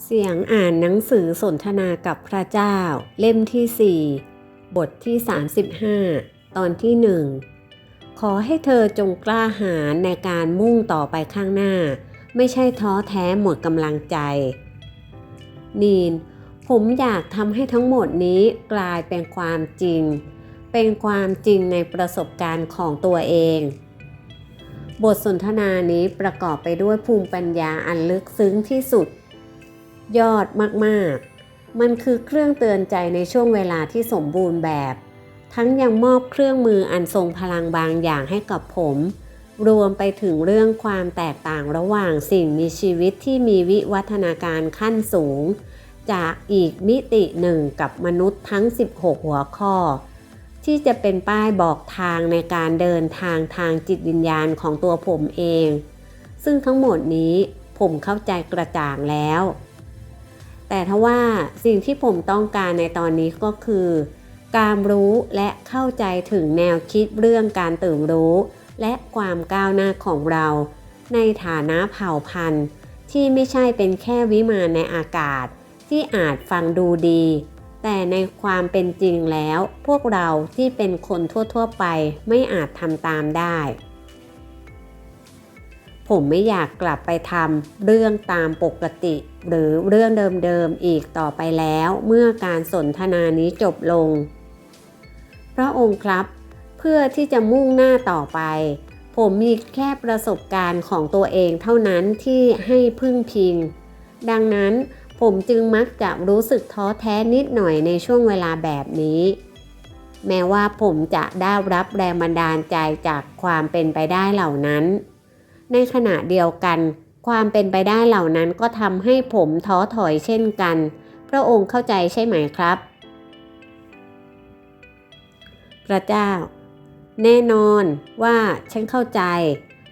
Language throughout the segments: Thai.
เสียงอ่านหนังสือสนทนากับพระเจ้า เล่มที่ 4 บทที่ 35 ตอนที่หนึ่งขอให้เธอจงกล้าหาญในการมุ่งต่อไปข้างหน้า ไม่ใช่ท้อแท้หมดกำลังใจ นีน ผมอยากทำให้ทั้งหมดนี้กลายเป็นความจริง เป็นความจริงในประสบการณ์ของตัวเอง บทสนทนานี้ประกอบไปด้วยภูมิปัญญาอันลึกซึ้งที่สุด ยอดมากๆ มันคือเครื่องเตือนใจในช่วงเวลาที่สมบูรณ์แบบ ทั้งยังมอบเครื่องมืออันทรงพลังบางอย่างให้กับผม รวมไปถึงเรื่องความแตกต่างระหว่างสิ่งมีชีวิตที่มีวิวัฒนาการขั้นสูง จากอีกมิติหนึ่งกับมนุษย์ทั้ง 16 หัวข้อ ที่จะเป็นป้ายบอกทางในการเดินทางทางจิตวิญญาณของตัวผมเอง ซึ่งทั้งหมดนี้ผมเข้าใจกระจ่างแล้ว แต่ทว่าสิ่งที่ผมต้องการในตอนนี้ก็คือ การรู้และเข้าใจถึงแนวคิดเรื่องการตื่นรู้ และความก้าวหน้าของเรา ในฐานะเผ่าพันธุ์ ที่ไม่ใช่เป็นแค่วิมานในอากาศ ที่อาจฟังดูดี แต่ในความเป็นจริงแล้ว พวกเราที่เป็นคนทั่วๆไปไม่อาจทำตามได้ ผมไม่อยากกลับไปทำเรื่องตามปกติ หรือเรื่องเดิมๆอีกต่อไปแล้ว เมื่อการสนทนานี้จบลง พระองค์ครับ เพื่อที่จะมุ่งหน้าต่อไป ผมมีแค่ประสบการณ์ของตัวเองเท่านั้นที่ให้พึ่งพิง ดังนั้นผมจึงมักจะรู้สึกท้อแท้นิดหน่อยในช่วงเวลาแบบนี้ แม้ว่าผมจะได้รับแรงบันดาลใจจากความเป็นไปได้เหล่านั้น ในขณะเดียวกัน ความเป็นไปได้เหล่านั้นก็ทำให้ผมท้อถอยเช่นกัน พระองค์เข้าใจใช่ไหมครับ พระเจ้า แน่นอนว่าฉันเข้าใจ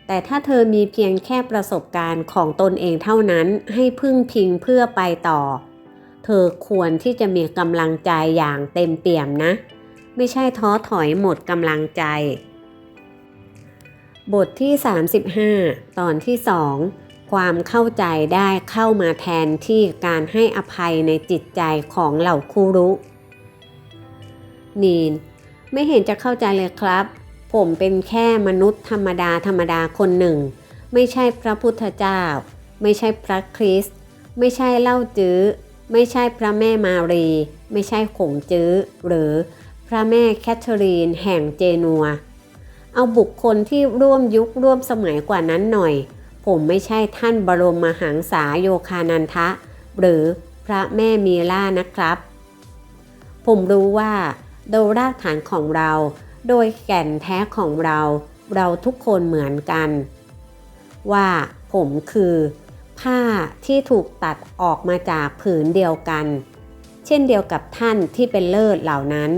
แต่ถ้าเธอมีเพียงแค่ประสบการณ์ของตนเองเท่านั้นให้พึ่งพิงเพื่อไปต่อ เธอควรที่จะมีกำลังใจอย่างเต็มเปี่ยมนะ ไม่ใช่ท้อถอยหมดกำลังใจ บทที่ 35 ตอนที่2ความเข้าใจได้เข้ามาแทนที่การให้อภัยในจิตใจของเหล่าคูรุ นีน ไม่เห็นจะเข้าใจเลยครับ ผมเป็นแค่มนุษย์ธรรมดาธรรมดาคนหนึ่ง ไม่ใช่พระพุทธเจ้า ไม่ใช่พระคริสต์ไม่ใช่เล่าจื้อ ไม่ใช่พระแม่มารี ไม่ใช่ขงจื้อ หรือพระแม่แคทเธอรีนแห่งเจนัว เอาบุคคลที่ร่วมยุคร่วมสมัยกว่านั้นหน่อย ผมไม่ใช่ท่านบรมมหังษาโยคานันทะ หรือพระแม่มีล่านะครับ ผมรู้ว่าโดยรากฐานของเรา โดยแก่นแท้ของเรา เราทุกคนเหมือนกัน ว่าผมคือ ผ้าที่ถูกตัดออกมาจากผืนเดียวกัน เช่นเดียวกับท่านที่เป็นเลิศเหล่านั้น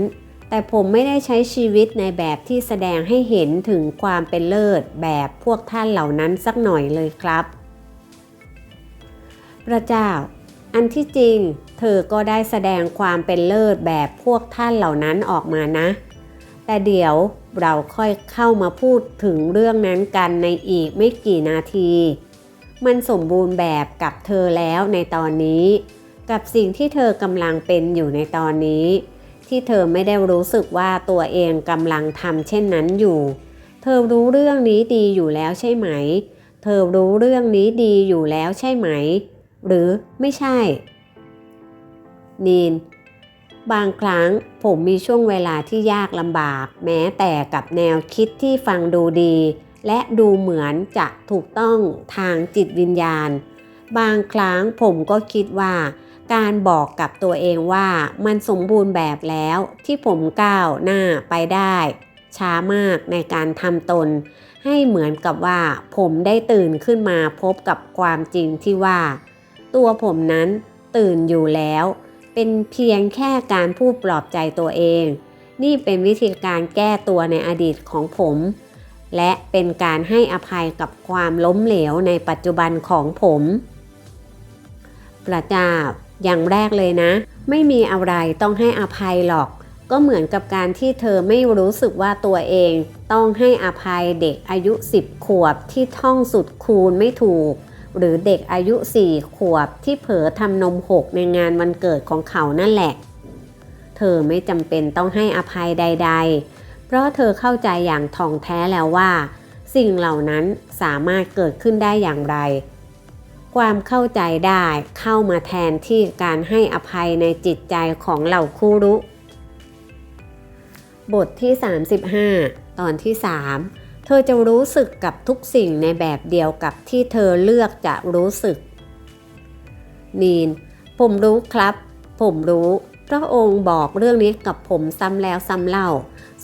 แต่ผมไม่ได้ใช้ชีวิตในแบบที่แสดงให้เห็นถึงความเป็นเลิศแบบพวกท่านเหล่านั้นสักหน่อยเลยครับ พระเจ้า อันที่จริง เธอก็ได้แสดงความเป็นเลิศแบบพวกท่านเหล่านั้นออกมานะ แต่เดี๋ยวเราค่อยเข้ามาพูดถึงเรื่องนั้นกันในอีกไม่กี่นาที มันสมบูรณ์แบบกับเธอแล้วในตอนนี้ กับสิ่งที่เธอกำลังเป็นอยู่ในตอนนี้ ที่เธอไม่ได้รู้สึกว่าตัวเองกำลังทำเช่นนั้นอยู่ เธอรู้เรื่องนี้ดีอยู่แล้วใช่ไหม เธอรู้เรื่องนี้ดีอยู่แล้วใช่ไหม หรือไม่ใช่ นีน บางครั้งผมมีช่วงเวลาที่ยากลำบาก แม้แต่กับแนวคิดที่ฟังดูดี และดูเหมือนจะถูกต้องทางจิตวิญญาณ บางครั้งผมก็คิดว่า การบอกกับตัวเองว่ามันสมบูรณ์แบบแล้วที่ผมก้าวหน้าไปได้ ช้ามากในการทำตน ให้เหมือนกับว่าผมได้ตื่นขึ้นมาพบกับความจริงที่ว่า ตัวผมนั้นตื่นอยู่แล้ว เป็นเพียงแค่การพูดปลอบใจตัวเอง นี่เป็นวิธีการแก้ตัวในอดีตของผม และเป็นการให้อภัยกับความล้มเหลวในปัจจุบันของผมพระเจ้า อย่างแรกเลยนะ ไม่มีอะไรต้องให้อภัยหรอก ก็เหมือนกับการที่เธอไม่รู้สึกว่าตัวเอง ต้องให้อภัยเด็กอายุ 10 ขวบที่ท่องสุดคูณไม่ถูก หรือเด็กอายุสี่ขวบที่เผลอทำนมหกในงานวันเกิดของเขานั่นแหละ เธอไม่จำเป็นต้องให้อภัยใด ๆ เพราะเธอเข้าใจอย่างท่องแท้แล้วว่า สิ่งเหล่านั้นสามารถเกิดขึ้นได้อย่างไร ความเข้าใจได้เข้ามาแทนที่การให้อภัยในจิตใจของเหล่าคู่รู้บทที่ 35 ตอนที่ 3 เธอจะรู้สึกกับทุกสิ่งในแบบเดียวกับที่เธอเลือกจะรู้สึก นีน ผมรู้ครับ ผมรู้ พระองค์บอกเรื่องนี้กับผมซ้ำแล้วซ้ำเล่า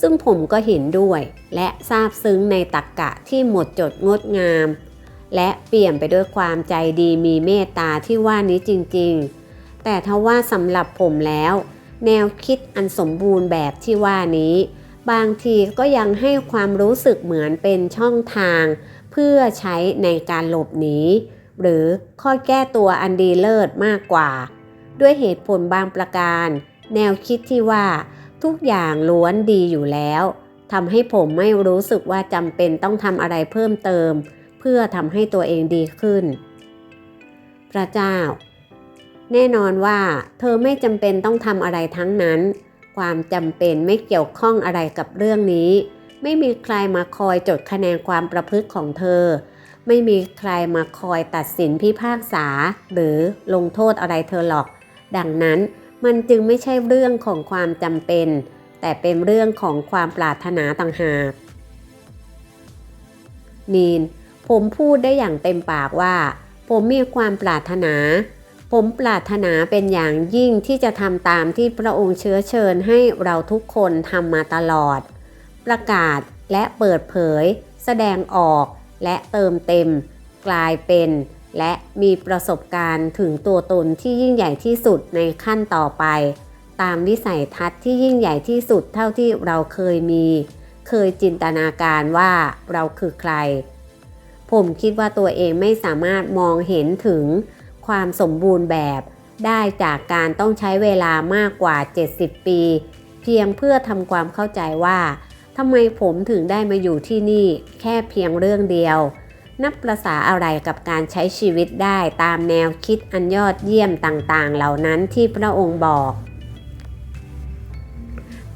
ซึ่งผมก็เห็นด้วย และซาบซึ้งในตักกะที่หมดจดงดงาม และเปลี่ยนไปด้วยความใจดีมีเมตตาที่ว่านี้จริงๆ แต่ถ้าว่าสำหรับผมแล้ว แนวคิดอันสมบูรณ์แบบที่ว่านี้ บางทีก็ยังให้ความรู้สึกเหมือนเป็นช่องทาง เพื่อใช้ในการหลบหนีหรือข้อแก้ตัวอันดีเลิศมากกว่า ด้วยเหตุผลบางประการ แนวคิดที่ว่าทุกอย่างล้วนดีอยู่แล้วทำให้ผมไม่รู้สึกว่าจำเป็นต้องทำอะไรเพิ่มเติม เพื่อทำให้ตัวเองดีขึ้น พระเจ้า แน่นอนว่าเธอไม่จำเป็นต้องทำอะไรทั้งนั้น ความจำเป็นไม่เกี่ยวข้องอะไรกับเรื่องนี้ ไม่มีใครมาคอยจดคะแนนความประพฤติของเธอ ไม่มีใครมาคอยตัดสินพิพากษา หรือลงโทษอะไรเธอหรอก ดังนั้นมันจึงไม่ใช่เรื่องของความจำเป็น แต่เป็นเรื่องของความปรารถนาต่างหากนีน ผมพูดได้อย่างเต็มปากว่า ผมมีความปรารถนา ผมปรารถนาเป็นอย่างยิ่งที่จะทำตามที่พระองค์เชื้อเชิญให้เราทุกคนทำมาตลอด ประกาศและเปิดเผย แสดงออกและเติมเต็ม กลายเป็น และมีประสบการณ์ถึงตัวตนที่ยิ่งใหญ่ที่สุดในขั้นต่อไป ตามวิสัยทัศน์ที่ยิ่งใหญ่ที่สุดเท่าที่เราเคยมี เคยจินตนาการว่าเราคือใคร ผมคิดว่าตัวเองไม่สามารถมองเห็นถึงความสมบูรณ์แบบ ได้จากการต้องใช้เวลามากกว่า 70 ปี เพียงเพื่อทำความเข้าใจว่าทำไมผมถึงได้มาอยู่ที่นี่แค่เพียงเรื่องเดียว นับประษาอะไรกับการใช้ชีวิตได้ตามแนวคิดอันยอดเยี่ยมต่างๆ เหล่านั้นที่พระองค์บอก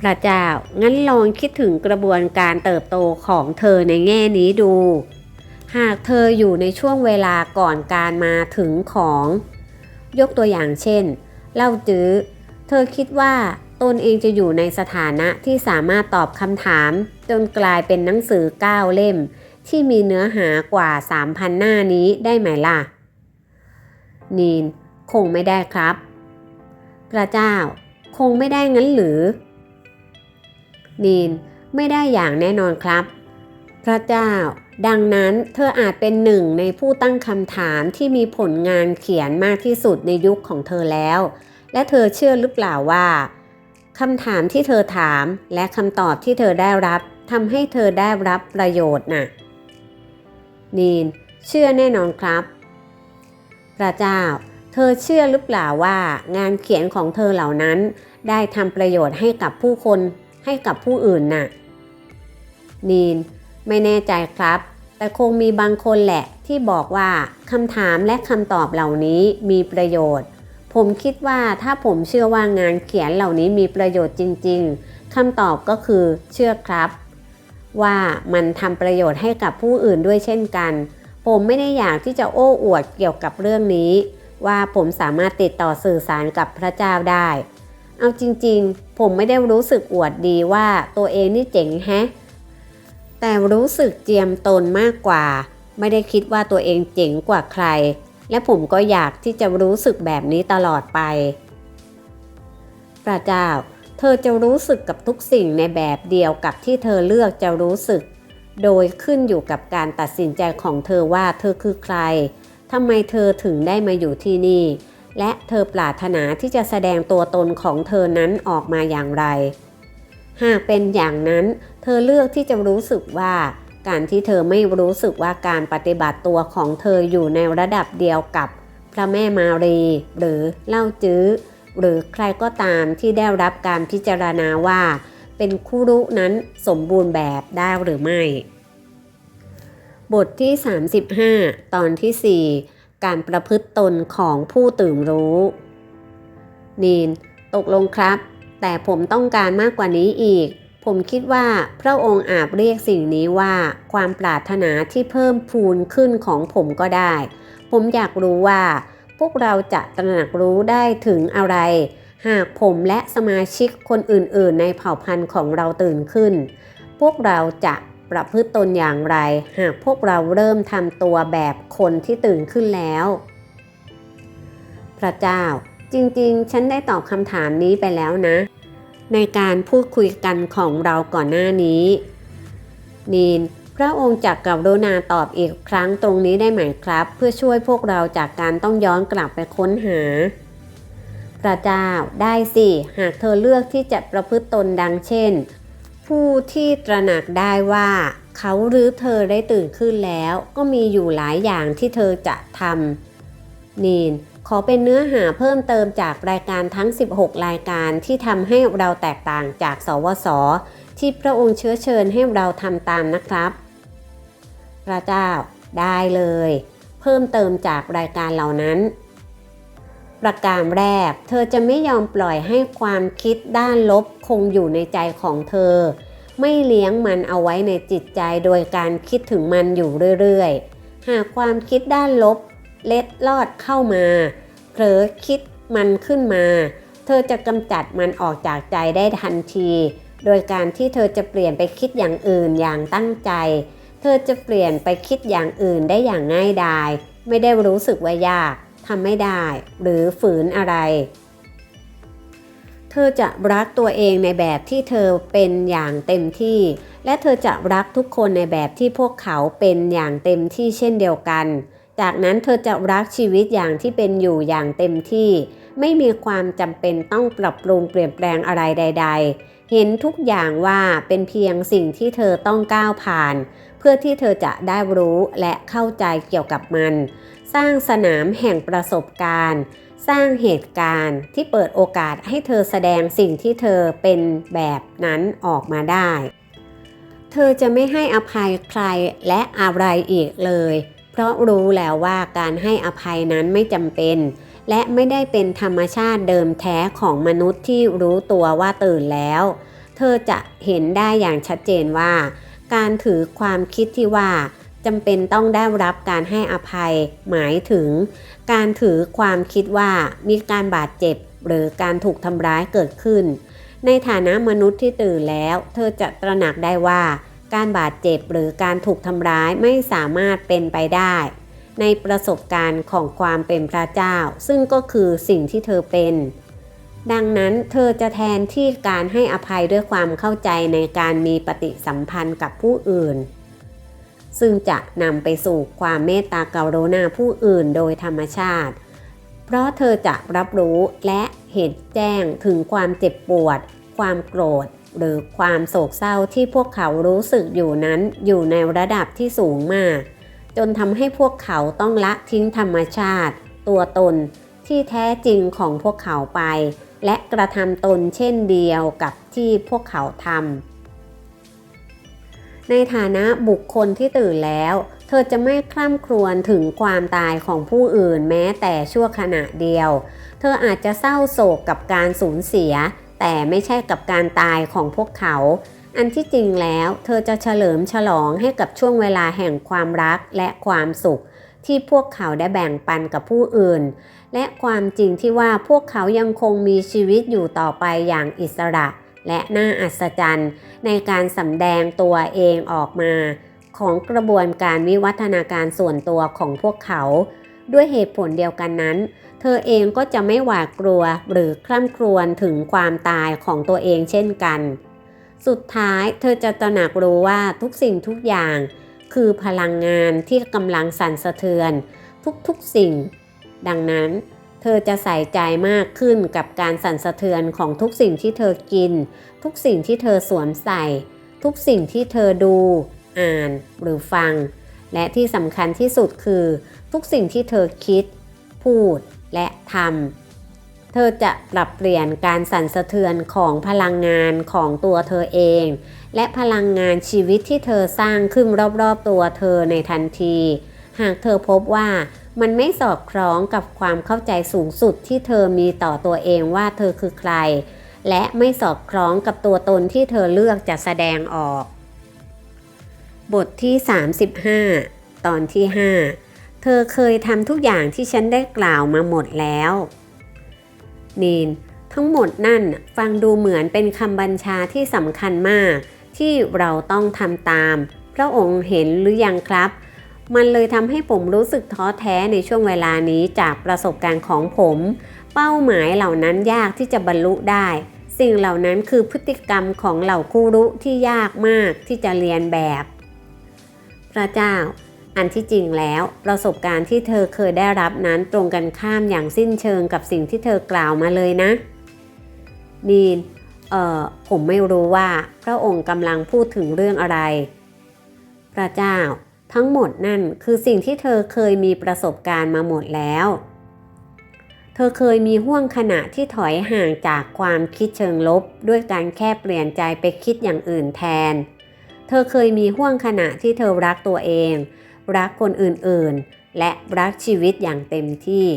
พระเจ้างั้นลองคิดถึงกระบวนการเติบโตของเธอในแง่นี้ดู หากเธออยู่ในช่วงเวลาก่อนการมาถึงของ ยกตัวอย่างเช่นเล่าจื้อ เธอคิดว่าตนเองจะอยู่ในสถานะที่สามารถตอบคำถาม จนกลายเป็นหนังสือ 9 เล่ม ที่มีเนื้อหากว่า 3,000 หน้านี้ได้ไหมล่ะ นีน คงไม่ได้ครับ พระเจ้า คงไม่ได้งั้นหรือ นีน ไม่ได้อย่างแน่นอนครับ พระเจ้า ดังนั้นเธออาจเป็นหนึ่งในผู้ตั้งคำถามที่มีผลงานเขียนมากที่สุดในยุคของเธอแล้ว และเธอเชื่อหรือเปล่าว่าคำถามที่เธอถามและคำตอบที่เธอได้รับทำให้เธอได้รับประโยชน์น่ะนีน เชื่อแน่นอนครับ พระเจ้า เธอเชื่อหรือเปล่าว่างานเขียนของเธอเหล่านั้น ได้ทำประโยชน์ให้กับผู้คนให้กับผู้อื่นน่ะ นีน ไม่แน่ใจครับ แต่คงมีบางคนแหละที่บอกว่าคำถามและคำตอบเหล่านี้มีประโยชน์ ผมคิดว่าถ้าผมเชื่อว่างานเขียนเหล่านี้มีประโยชน์จริง ๆคำตอบก็คือเชื่อครับ ว่ามันทำประโยชน์ให้กับผู้อื่นด้วยเช่นกัน ผมไม่ได้อยากที่จะโอ้อวดเกี่ยวกับเรื่องนี้ ว่าผมสามารถติดต่อสื่อสารกับพระเจ้าได้ เอาจริง ๆ ผมไม่ได้รู้สึกอวดดีว่าตัวเองนี่เจ๋งแฮะ แต่รู้สึกเจียมตนมากกว่า ไม่ได้คิดว่าตัวเองเจ๋งกว่าใคร และผมก็อยากที่จะรู้สึกแบบนี้ตลอดไป พระเจ้า เธอจะรู้สึกกับทุกสิ่งในแบบเดียวกับที่เธอเลือกจะรู้สึก โดยขึ้นอยู่กับการตัดสินใจของเธอว่าเธอคือใครทำไมเธอถึงได้มาอยู่ที่นี่ และเธอปรารถนาที่จะแสดงตัวตนของเธอนั้นออกมาอย่างไร หากเป็นอย่างนั้น เธอเลือกที่จะรู้สึกว่าการที่เธอไม่รู้สึกว่าการปฏิบัติตัวของเธออยู่ในระดับเดียวกับพระแม่มารี หรือเล่าจื้อ หรือใครก็ตามที่ได้รับการพิจารณาว่า เป็นคู่รู้นั้นสมบูรณ์แบบได้หรือไม่ บทที่ 35 ตอนที่การประพฤติตนของผู้ตื่นรู้ นีน ตกลงครับ แต่ผมต้องการมากกว่านี้อีก ผมคิดว่าพระองค์อาจเรียกสิ่งนี้ว่าความปรารถนาที่เพิ่มพูนขึ้นของผมก็ได้ ผมอยากรู้ว่า พวกเราจะตระหนักรู้ได้ถึงอะไร หากผมและสมาชิกคนอื่น ๆ ในเผ่าพันธุ์ของเราตื่นขึ้น พวกเราจะประพฤติตนอย่างไร หากพวกเราเริ่มทำตัวแบบคนที่ตื่นขึ้นแล้ว พระเจ้าจริง ๆ ฉันได้ตอบคำถามนี้ไปแล้วนะ ในการพูดคุยกันของเราก่อนหน้านี้ นีนพระองค์จักกรุณาตอบอีกครั้งตรงนี้ได้ไหมครับ เพื่อช่วยพวกเราจากการต้องย้อนกลับไปค้นหา พระเจ้าได้สิ หากเธอเลือกที่จะประพฤติตนดังเช่น ผู้ที่ตระหนักได้ว่า เขาหรือเธอได้ตื่นขึ้นแล้ว ก็มีอยู่หลายอย่างที่เธอจะทำนีน ขอเป็นเนื้อหาเพิ่มเติมจากรายการทั้ง 16 รายการที่ทำให้เราแตกต่างจากสวส ที่พระองค์เชื้อเชิญให้เราทำตามนะครับ พระเจ้าได้เลย เพิ่มเติมจากรายการเหล่านั้น ประการแรก เธอจะไม่ยอมปล่อยให้ความคิดด้านลบคงอยู่ในใจของเธอ ไม่เลี้ยงมันเอาไว้ในจิตใจโดยการคิดถึงมันอยู่เรื่อยๆ หากความคิดด้านลบ เล็ดลอดเข้ามา เผลอคิดมันขึ้นมา เธอจะกำจัดมันออกจากใจได้ทันที โดยการที่เธอจะเปลี่ยนไปคิดอย่างอื่นอย่างตั้งใจ เธอจะเปลี่ยนไปคิดอย่างอื่นได้อย่างง่ายดาย ไม่ได้รู้สึกว่ายากทำไม่ได้ หรือฝืนอะไร เธอจะรักตัวเองในแบบที่เธอเป็นอย่างเต็มที่ และเธอจะรักทุกคนในแบบที่พวกเขาเป็นอย่างเต็มที่เช่นเดียวกัน จากนั้นเธอจะรักชีวิตอย่างที่เป็นอยู่อย่างเต็มที่ ไม่มีความจำเป็นต้องปรับปรุงเปลี่ยนแปลงอะไรใด ๆ เห็นทุกอย่างว่าเป็นเพียงสิ่งที่เธอต้องก้าวผ่าน เพื่อที่เธอจะได้รู้และเข้าใจเกี่ยวกับมัน สร้างสนามแห่งประสบการณ์ สร้างเหตุการณ์ที่เปิดโอกาสให้เธอแสดงสิ่งที่เธอเป็นแบบนั้นออกมาได้ เธอจะไม่ให้อภัยใครและอะไรอีกเลย เพราะรู้แล้วว่าการให้อภัยนั้นไม่จำเป็น และไม่ได้เป็นธรรมชาติเดิมแท้ของมนุษย์ที่รู้ตัวว่าตื่นแล้ว เธอจะเห็นได้อย่างชัดเจนว่า การถือความคิดที่ว่าจำเป็นต้องได้รับการให้อภัย หมายถึง การถือความคิดว่ามีการบาดเจ็บ หรือการถูกทำร้ายเกิดขึ้น ในฐานะมนุษย์ที่ตื่นแล้ว เธอจะตระหนักได้ว่า การบาดเจ็บหรือการถูกทำร้ายไม่สามารถเป็นไปได้ ในประสบการณ์ของความเป็นพระเจ้า ซึ่งก็คือสิ่งที่เธอเป็น ดังนั้นเธอจะแทนที่การให้อภัยด้วยความเข้าใจในการมีปฏิสัมพันธ์กับผู้อื่น ซึ่งจะนำไปสู่ความเมตตากรุณาผู้อื่นโดยธรรมชาติ เพราะเธอจะรับรู้และเห็นแจ้งถึงความเจ็บปวด ความโกรธ หรือความโศกเศร้าที่พวกเขารู้สึกอยู่นั้นอยู่ในระดับที่สูงมาก จนทำให้พวกเขาต้องละทิ้งธรรมชาติ ตัวตนที่แท้จริงของพวกเขาไป และกระทำตนเช่นเดียวกับที่พวกเขาทำในฐานะบุคคลที่ตื่นแล้ว เธอจะไม่คร่ำครวญถึงความตายของผู้อื่นแม้แต่ชั่วขณะเดียว เธออาจจะเศร้าโศกกับการสูญเสีย แต่ไม่ใช่กับการตายของพวกเขา อันที่จริงแล้ว เธอจะเฉลิมฉลองให้กับช่วงเวลาแห่งความรักและความสุข ที่พวกเขาได้แบ่งปันกับผู้อื่น และความจริงที่ว่าพวกเขายังคงมีชีวิตอยู่ต่อไปอย่างอิสระ และน่าอัศจรรย์ ในการสำแดงตัวเองออกมา ของกระบวนการวิวัฒนาการส่วนตัวของพวกเขา ด้วยเหตุผลเดียวกันนั้น เธอเองก็จะไม่หวาดกลัวหรือคร่ำครวญถึงความตายของตัวเองเช่นกัน สุดท้ายเธอจะตระหนักรู้ว่าทุกสิ่งทุกอย่าง คือพลังงานที่กำลังสั่นสะเทือน ทุกๆสิ่ง ดังนั้นเธอจะใส่ใจมากขึ้นกับการสั่นสะเทือนของทุกสิ่งที่เธอกิน ทุกสิ่งที่เธอสวมใส่ ทุกสิ่งที่เธอดู อ่านหรือฟัง และที่สำคัญที่สุดคือ ทุกสิ่งที่เธอคิด พูด และทำเธอจะปรับเปลี่ยนการสั่นสะเทือนของพลังงานของตัวเธอเอง และพลังงานชีวิตที่เธอสร้างขึ้นรอบๆตัวเธอในทันที หากเธอพบว่ามันไม่สอดคล้องกับความเข้าใจสูงสุดที่เธอมีต่อตัวเองว่าเธอคือใคร และไม่สอดคล้องกับตัวตนที่เธอเลือกจะแสดงออก บทที่ 35 ตอนที่ 5 เธอเคยทำทุกอย่างที่ฉันได้กล่าวมาหมดแล้ว นีนทั้งหมดนั่นฟังดูเหมือนเป็นคำบัญชาที่สำคัญมาก ที่เราต้องทำตาม พระองค์เห็นหรือยังครับ มันเลยทำให้ผมรู้สึกท้อแท้ในช่วงเวลานี้จากประสบการณ์ของผม เป้าหมายเหล่านั้นยากที่จะบรรลุได้ สิ่งเหล่านั้นคือพฤติกรรมของเหล่าคู่รู้ที่ยากมากที่จะเรียนแบบ พระเจ้า อันที่จริงแล้ว ประสบการณ์ที่เธอเคยได้รับนั้นตรงกันข้ามอย่างสิ้นเชิงกับสิ่งที่เธอกล่าวมาเลยนะดีนเอ่อผมไม่รู้ว่าพระองค์กำลังพูดถึงเรื่องอะไร พระเจ้า ทั้งหมดนั่นคือสิ่งที่เธอเคยมีประสบการณ์มาหมดแล้ว เธอเคยมีห่วงขณะที่ถอยห่างจากความคิดเชิงลบ ด้วยการแค่เปลี่ยนใจไปคิดอย่างอื่นแทน เธอเคยมีห่วงขณะที่เธอรักตัวเอง รักคนอื่นๆ และรักชีวิตอย่างเต็มที่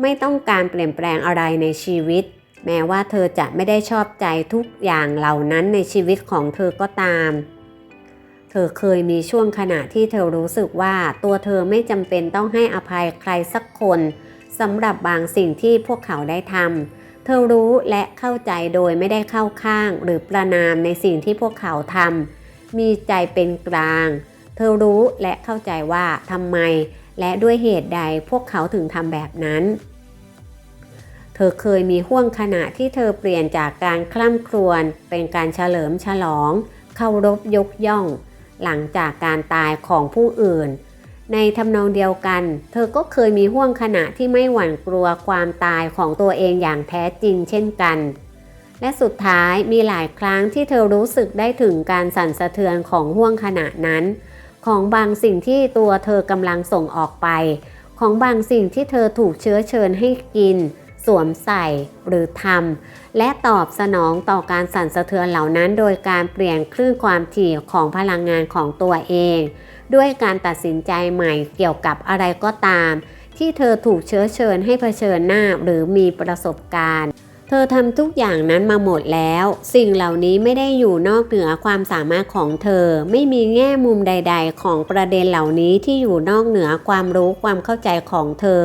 ไม่ต้องการเปลี่ยนแปลงอะไรในชีวิต แม้ว่าเธอจะไม่ได้ชอบใจทุกอย่างเหล่านั้นในชีวิตของเธอก็ตาม เธอเคยมีช่วงขณะที่เธอรู้สึกว่าตัวเธอไม่จำเป็นต้องให้อภัยใครสักคนสำหรับบางสิ่งที่พวกเขาได้ทำ เธอรู้และเข้าใจโดยไม่ได้เข้าข้างหรือประนามในสิ่งที่พวกเขาทำ มีใจเป็นกลาง เธอรู้และเข้าใจว่าทำไมและด้วยเหตุใดพวกเขาถึงทำแบบนั้น เธอเคยมีห่วงขณะที่เธอเปลี่ยนจากการคล่ำครวญเป็นการเฉลิมฉลอง เคารพยกย่อง หลังจากการตายของผู้อื่น ในทำนองเดียวกัน เธอก็เคยมีห่วงขณะที่ไม่หวั่นกลัวความตายของตัวเองอย่างแท้จริงเช่นกันและสุดท้ายมีหลายครั้งที่เธอรู้สึกได้ถึงการสั่นสะเทือนของห่วงขณะนั้น ของบางสิ่งที่ตัวเธอกำลังส่งออกไป ของบางสิ่งที่เธอถูกเชื้อเชิญให้กิน สวมใส่หรือทำและตอบสนองต่อการสั่นสะเทือนเหล่านั้น โดยการเปลี่ยนคลื่นความถี่ของพลังงานของตัวเอง ด้วยการตัดสินใจใหม่เกี่ยวกับอะไรก็ตาม ที่เธอถูกเชื้อเชิญให้เผชิญหน้าหรือมีประสบการณ์ ธอทำทุกอย่างนั้นมาหมดแล้ว สิ่งเหล่านี้ไม่ได้อยู่นอกเหนือความสามารถของเธอ ไม่มีแง่มุมใด ๆ ของประเด็นเหล่านี้ที่อยู่นอกเหนือความรู้ความเข้าใจของเธอ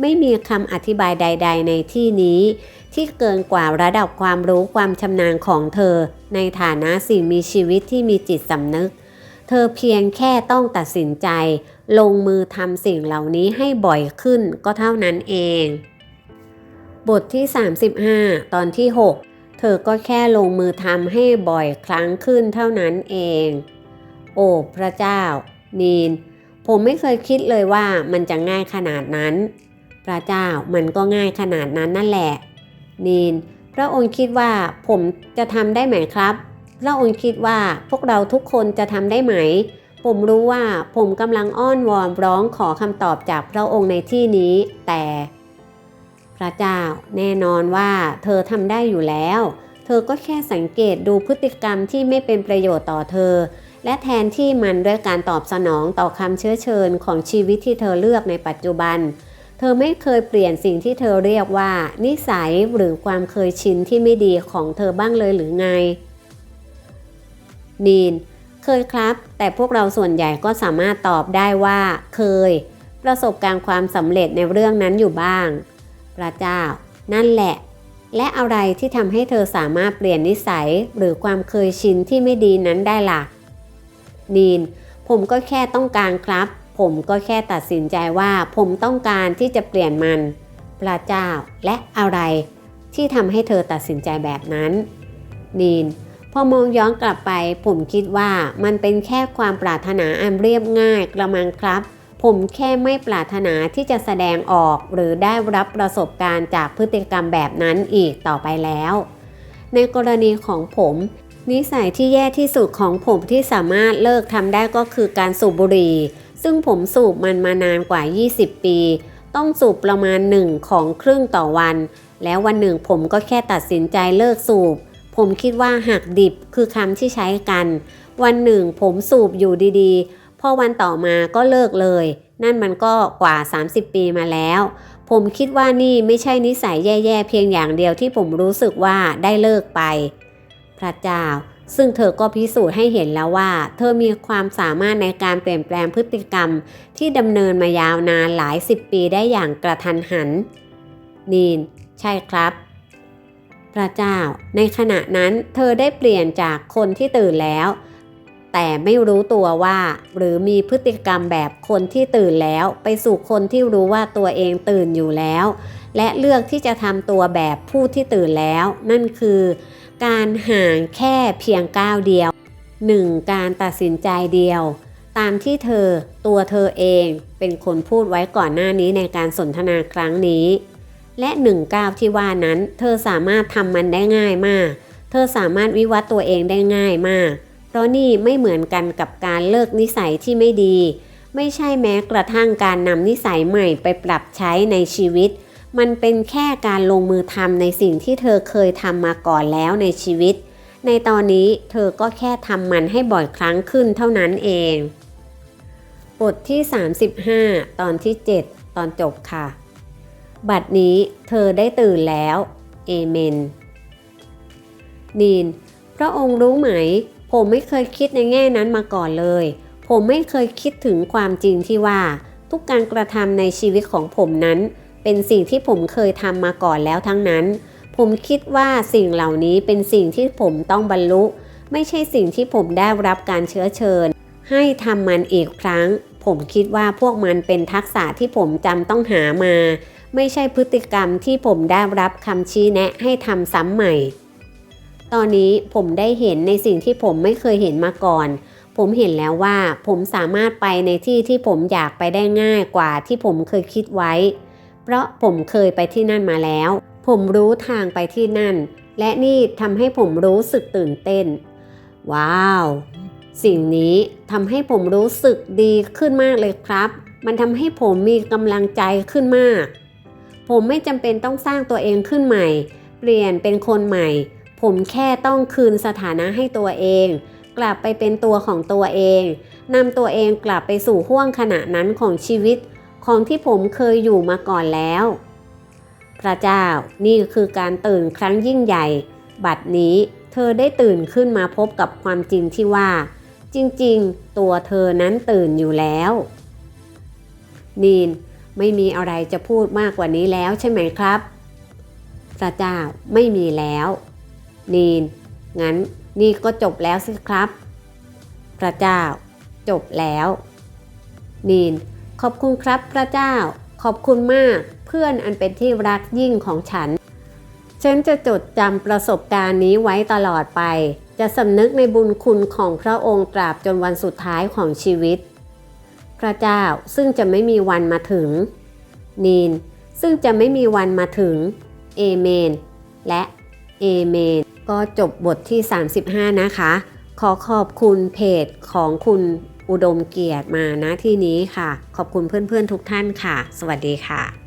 ไม่มีคำอธิบายใด ๆ ในที่นี้ ที่เกินกว่าระดับความรู้ความชำนาญของเธอ ในฐานะสิ่งมีชีวิตที่มีจิตสำนึก เธอเพียงแค่ต้องตัดสินใจ ลงมือทำสิ่งเหล่านี้ให้บ่อยขึ้นก็เท่านั้นเอง บทที่ 35 ตอนที่ 6 เธอก็แค่ลงมือทำให้บ่อยครั้งขึ้นเท่านั้นเอง โอ้พระเจ้า นีน ผมไม่เคยคิดเลยว่ามันจะง่ายขนาดนั้น พระเจ้ามันก็ง่ายขนาดนั้นนั่นแหละ นีน พระองค์คิดว่าผมจะทำได้ไหมครับ พระองค์คิดว่าพวกเราทุกคนจะทำได้ไหม ผมรู้ว่าผมกำลังอ้อนวอนร้องขอคำตอบจากพระองค์ในที่นี้ แต่ พระเจ้า แน่นอนว่าเธอทำได้อยู่แล้ว เธอก็แค่สังเกตดูพฤติกรรมที่ไม่เป็นประโยชน์ต่อเธอ และแทนที่มันด้วยการตอบสนองต่อคำเชื้อเชิญของชีวิตที่เธอเลือกในปัจจุบัน เธอไม่เคยเปลี่ยนสิ่งที่เธอเรียกว่า นิสัยหรือความเคยชินที่ไม่ดีของเธอบ้างเลยหรือไง นีน เคยครับ แต่พวกเราส่วนใหญ่ก็สามารถตอบได้ว่า เคย ประสบการณ์ความสำเร็จในเรื่องนั้นอยู่บ้าง พระเจ้า นั่นแหละ และอะไรที่ทำให้เธอสามารถเปลี่ยนนิสัยหรือความเคยชินที่ไม่ดีนั้นได้ล่ะ นีน ผมก็แค่ต้องการครับ ผมก็แค่ตัดสินใจว่าผมต้องการที่จะเปลี่ยนมัน พระเจ้า และอะไรที่ทำให้เธอตัดสินใจแบบนั้น นีนพอมองย้อนกลับไป ผมคิดว่ามันเป็นแค่ความปรารถนาอันเรียบง่ายกระมังครับ ผมแค่ไม่ปรารถนาที่จะแสดงออกหรือได้รับประสบการณ์จากพฤติกรรมแบบนั้นอีกต่อไปแล้ว ในกรณีของผม นิสัยที่แย่ที่สุดของผมที่สามารถเลิกทำได้ก็คือการสูบบุหรี่ ซึ่งผมสูบมันมานานกว่า 20 ปี ต้องสูบประมาณหนึ่งของครึ่งต่อวัน แล้ววันหนึ่งผมก็แค่ตัดสินใจเลิกสูบ ผมคิดว่าหักดิบคือคำที่ใช้กัน วันหนึ่งผมสูบอยู่ดีๆ พอวันต่อมาก็เลิกเลย นั่นมันก็กว่า 30 ปีมาแล้ว ผมคิดว่านี่ไม่ใช่นิสัยแย่ๆเพียงอย่างเดียวที่ผมรู้สึกว่าได้เลิกไป พระเจ้า ซึ่งเธอก็พิสูจน์ให้เห็นแล้วว่า เธอมีความสามารถในการเปลี่ยนแปลงพฤติกรรม ที่ดำเนินมายาวนานหลายสิบปีได้อย่างกระทันหัน นีน ใช่ครับพระเจ้า ในขณะนั้นเธอได้เปลี่ยนจากคนที่ตื่นแล้ว แต่ไม่รู้ตัวว่า หรือมีพฤติกรรมแบบคนที่ตื่นแล้ว ไปสู่คนที่รู้ว่าตัวเองตื่นอยู่แล้ว และเลือกที่จะทำตัวแบบผู้ที่ตื่นแล้ว นั่นคือ การห่างแค่เพียงก้าวเดียว 1. การตัดสินใจเดียว ตามที่เธอตัวเธอเองเป็นคนพูดไว้ก่อนหน้านี้ในการสนทนาครั้งนี้ และหนึ่งก้าวที่ว่านั้น เธอสามารถทำมันได้ง่ายมาก เธอสามารถวิวัฒน์ตัวเองได้ง่ายมาก เพราะนี่ไม่เหมือนกันกับการเลิกนิสัยที่ไม่ดี ไม่ใช่แม้กระทั่งการนำนิสัยใหม่ไปปรับใช้ในชีวิต มันเป็นแค่การลงมือทำในสิ่งที่เธอเคยทำมาก่อนแล้วในชีวิต ในตอนนี้เธอก็แค่ทำมันให้บ่อยครั้งขึ้นเท่านั้นเอง บทที่ 35 ตอนที่ 7 ตอนจบค่ะ บัดนี้เธอได้ตื่นแล้ว เอเมนนีนพระองค์รู้ไหม ผมไม่เคยคิดในแง่นั้นมาก่อนเลย ผมไม่เคยคิดถึงความจริงที่ว่า ทุกการกระทำในชีวิตของผมนั้น เป็นสิ่งที่ผมเคยทำมาก่อนแล้วทั้งนั้น ผมคิดว่าสิ่งเหล่านี้เป็นสิ่งที่ผมต้องบรรลุ ไม่ใช่สิ่งที่ผมได้รับการเชื้อเชิญ ให้ทำมันอีกครั้ง ผมคิดว่าพวกมันเป็นทักษะที่ผมจำต้องหามา ไม่ใช่พฤติกรรมที่ผมได้รับคำชี้แนะให้ทำซ้ำใหม่ ตอนนี้ผมได้เห็นในสิ่งที่ผมไม่เคยเห็นมาก่อน ผมเห็นแล้วว่าผมสามารถไปในที่ที่ผมอยากไปได้ง่ายกว่าที่ผมเคยคิดไว้ เพราะผมเคยไปที่นั่นมาแล้ว ผมรู้ทางไปที่นั่น และนี่ทำให้ผมรู้สึกตื่นเต้น ว้าว สิ่งนี้ทำให้ผมรู้สึกดีขึ้นมากเลยครับ มันทำให้ผมมีกำลังใจขึ้นมาก ผมไม่จำเป็นต้องสร้างตัวเองขึ้นใหม่ เปลี่ยนเป็นคนใหม่ ผมแค่ต้องคืนสถานะให้ตัวเอง กลับไปเป็นตัวของตัวเองนำตัวเองกลับไปสู่ห่วงขณะนั้นของชีวิต ของที่ผมเคยอยู่มาก่อนแล้ว พระเจ้านี่คือการตื่นครั้งยิ่งใหญ่ บัดนี้เธอได้ตื่นขึ้นมาพบกับความจริงที่ว่า จริงๆ ตัวเธอนั้นตื่นอยู่แล้ว นีนไม่มีอะไรจะพูดมากกว่านี้แล้วใช่ไหมครับ พระเจ้าไม่มีแล้ว นีน งั้นนี่ก็จบแล้วสิครับ พระเจ้า จบแล้ว นีน ขอบคุณครับพระเจ้า ขอบคุณมากเพื่อนอันเป็นที่รักยิ่งของฉัน ฉันจะจดจำประสบการณ์นี้ไว้ตลอดไป จะสำนึกในบุญคุณของพระองค์ตราบจนวันสุดท้ายของชีวิต พระเจ้าซึ่งจะไม่มีวันมาถึง นีนซึ่งจะไม่มีวันมาถึง เอเมน และ เอเมน ก็จบบทที่ 35 นะคะ ขอขอบคุณเพจของคุณอุดมเกียรติมาณที่นี้ค่ะ ขอบคุณเพื่อนๆทุกท่านค่ะ สวัสดีค่ะ